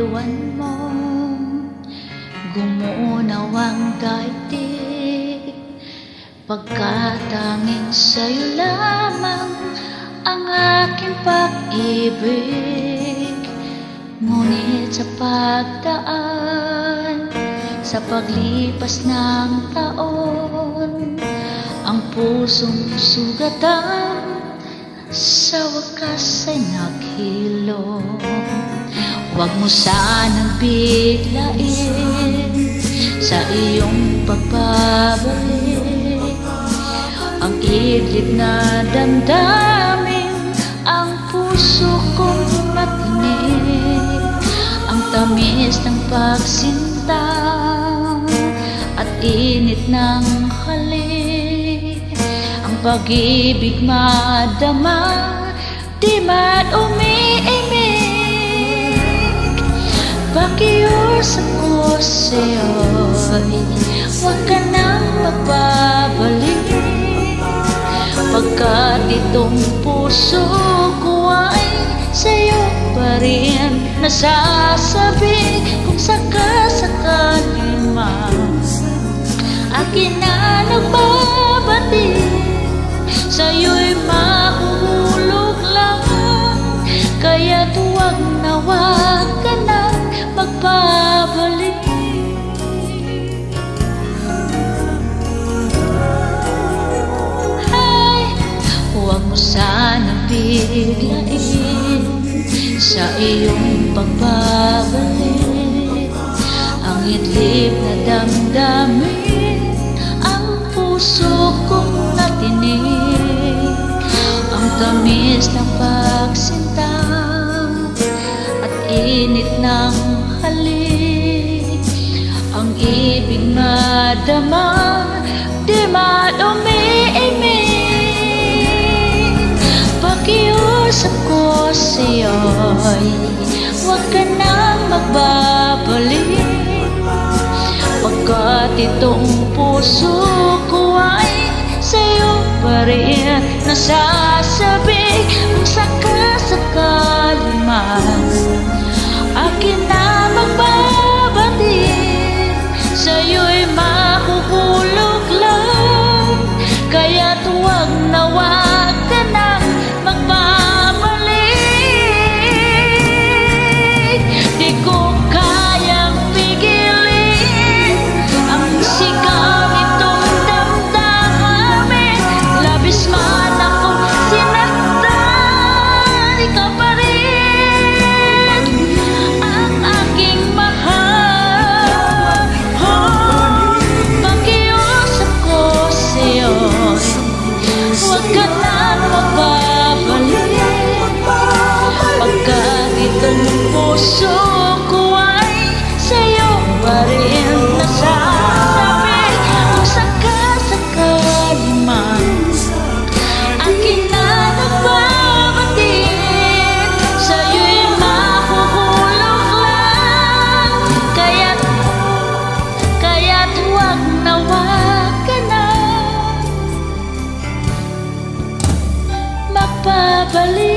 iwan mo Gumunaw ang daigdig Pagkatanging sa'yo lamang Ang aking pag-ibig. Ngunit sa pagdaan Sa paglipas ng taon Ang pusong sugatan Sa wakas ay naghilom Huwag mo sanang biglain Sa iyong pagbabalik Ang idlip na damdamin Ang puso kong matinig Ang tamis ng pagsinta At init ng halik. Ang pag-ibig madama Di man umiimig Pakiusap ko sa'yo'y Huwag ka nang magbabalik Pagkat itong puso ko ay Sa'yo pa rin nasasabi Kung sakasakali man Akin na nagbabati Sa'yo'y mahuhulog biglain Sa iyong pagbabalik Ang idlip na damdamin Ang puso kong natinig. Ang tamis ng pagsinta At init ng halik. Ang ibig madama Di man umiimig Pakiusap ko sa'yo'y Huwag ka nang magbabalik. Pagkat itong puso ko ay Sa'yo pa rin nasasabi Kung sakasakali na Magbabalik